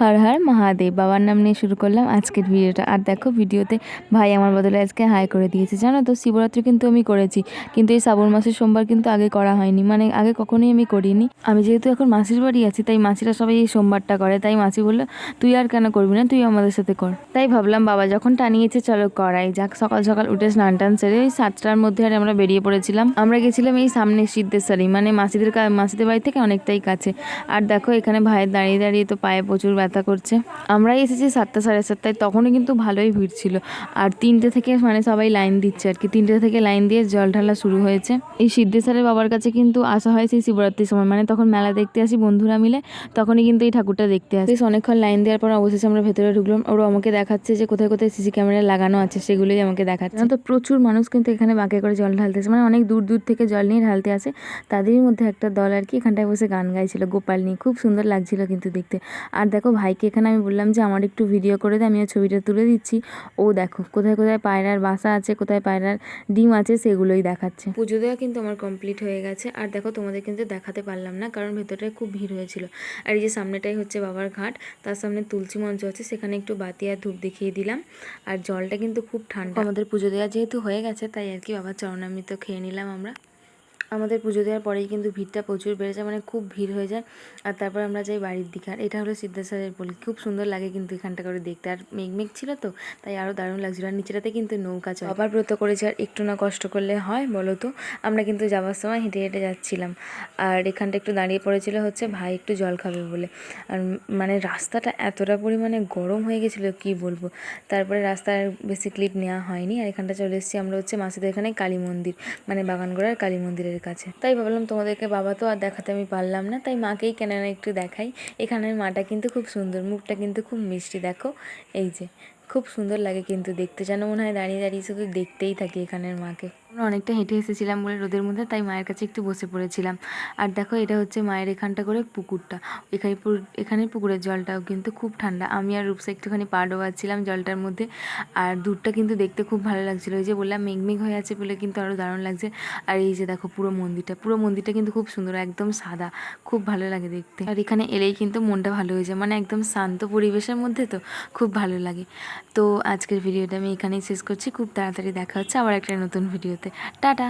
হর হর মহাদেব। বাবার নাম নিয়ে শুরু করলাম আজকের ভিডিওটা। আর দেখো, ভিডিওতে ভাই আমার বদলে আজকে হাই করে দিয়েছে। জানো তো, শিবরাত্রি কিন্তু আমি করেছি। কিন্তু এই শ্রাবণ মাসের সোমবার কিন্তু আগে করা হয়নি। মানে আগে কখনোই আমি করিনি। আমি যেহেতু এখন মাসির বাড়ি আছি, তাই মাসিরা সবাই এই সোমবারটা করে। তাই মাসি বলল, তুই আর কেন করবি না? তুই আমাদের সাথে কর। তাই ভাবলাম, বাবা যখন টানিয়েছে, চলো করাই যাক। সকাল সকাল উঠে স্নান টান সেরে ওই সাতটার মধ্যে আর আমরা বেরিয়ে পড়েছিলাম। আমরা গেছিলাম এই সামনে সিদ্ধেশ্বরী। মানে মাসিদের মাসিদের বাড়ি থেকে অনেকটাই কাছে। আর দেখো, এখানে ভাইয়ের দাঁড়িয়ে দাঁড়িয়ে তো পায়ে প্রচুর করছে। আমরাই এসেছি সাতটা, সাড়ে সাতটায় তখনও কিন্তু ভালোই ভিড় ছিল। আর তিনটে থেকে মানে সবাই লাইন দিচ্ছে আর কি। তিনটে থেকে লাইন দিয়ে জল ঢালা শুরু হয়েছে। এই সিদ্ধেশ্বরের বাবার কাছে কিন্তু আসা হয় সেই শিবরাত্রির সময়। মানে তখন মেলা দেখতে আসি, বন্ধুরা মিলে, তখনই কিন্তু এই ঠাকুরটা দেখতে আসি। অনেকক্ষণ লাইন দেওয়ার পর অবশেষে আমরা ভেতরে ঢুকলাম। ওরা আমাকে দেখাচ্ছে যে কোথায় কোথায় সিসি ক্যামেরা লাগানো আছে, সেগুলোই আমাকে দেখাচ্ছে। তো, প্রচুর মানুষ কিন্তু এখানে বাঁকে করে জল ঢালতেছে মানে অনেক দূর দূর থেকে জল নিয়ে ঢালতে আসে। তাদেরই মধ্যে একটা দল আর কি এখানটায় বসে গান গাইছিল গোপাল নিয়ে। খুব সুন্দর লাগছিল কিন্তু দেখতে। আর দেখো ভাইকে এখানে আমি বললাম যে আমার একটু ভিডিও করে দে আমিও ছবিটা তুলে দিচ্ছি। ও দেখো কোথায় কোথায় পায়রার বাসা আছে কোথায় পায়রার ডিম আছে সেগুলোই দেখাচ্ছে। পুজো দেওয়া কিন্তু আমার কমপ্লিট হয়ে গেছে। আর দেখো তোমাদের কিন্তু দেখাতে পারলাম না কারণ ভেতরটায় খুব ভিড় হয়েছিল। আর এই যে সামনেটাই হচ্ছে বাবার ঘাট তার সামনে তুলসী মঞ্চ আছে সেখানে একটু বাতি আর ধূপ দেখিয়ে দিলাম। আর জলটা কিন্তু খুব ঠান্ডা। আমাদের পুজো দেওয়া যেহেতু হয়ে গেছে তাই আর কি বাবার চরণামৃত খেয়ে নিলাম আমরা। আমাদের পুজো দেওয়ার পরেই কিন্তু ভিড়টা প্রচুর বেড়ে যায় মানে খুব ভিড় হয়ে যায়। আর তারপর আমরা যাই বাড়ির দিকে, আর এটা হলো সিদ্ধেশ্বরের পল্লী। খুব সুন্দর লাগে কিন্তু এখানটা করে দেখতে। আর মেঘ মেঘ ছিল তো, তাই আরও দারুণ লাগছিল। আর নিচেটাতে কিন্তু নৌকা চলে। আবার ব্রত করেছে, আর একটু না কষ্ট করলে হয় বলো তো? আমরা কিন্তু যাওয়ার সময় হেঁটে হেঁটে যাচ্ছিলাম। আর এখানটা একটু দাঁড়িয়ে পড়েছিল হচ্ছে, ভাই, একটু জল খাবে বলে। আর মানে রাস্তাটা এতটা পরিমাণে গরম হয়ে গেছিল, কি বলব? তারপরে রাস্তার বেশি ক্লিপ নেওয়া হয়নি। আর এখানটা চলে এসেছি আমরা হচ্ছে মাসিদের এখানে কালী মন্দির মানে বাগানগোড়ার কালী মন্দিরের কাছে। তাই ভাবলাম তোমাদেরকে বাবা তো আর দেখাতে আমি পারলাম না, তাই মাকেই কেন না একটু দেখাই। এখানের মাটা কিন্তু খুব সুন্দর, মুখটা কিন্তু খুব মিষ্টি, দেখো। এই যে, খুব সুন্দর লাগে কিন্তু দেখতে। যেন মনে হয় দাঁড়িয়ে দাঁড়িয়ে শুধু দেখতেই থাকি এখানের মাকে। আমরা অনেকটা হেঁটে এসেছিলাম বলে রোদের মধ্যে, তাই মায়ের কাছে একটু বসে পড়েছিলাম। আর দেখো, এটা হচ্ছে মায়ের এখানটা করে পুকুরটা। এখানে এখানের পুকুরের জলটাও কিন্তু খুব ঠান্ডা। আমি আর রূপসা একটুখানি পা ডোবাচ্ছিলাম জলটার মধ্যে। আর দূরটা কিন্তু দেখতে খুব ভালো লাগছিল। ওই যে বললাম, মেঘমেঘ হয়ে আছে বলে কিন্তু আরও দারুণ লাগছে। আর এই যে দেখো, পুরো মন্দিরটা। পুরো মন্দিরটা কিন্তু খুব সুন্দর, একদম সাদা। খুব ভালো লাগে দেখতে। আর এখানে এলেই কিন্তু মনটা ভালো হয়ে যায়। মানে একদম শান্ত পরিবেশের মধ্যে তো খুব ভালো লাগে। তো আজকের ভিডিওটা আমি এখানেই শেষ করছি। খুব তাড়াতাড়ি দেখা হচ্ছে আবার একটা নতুন টাটা।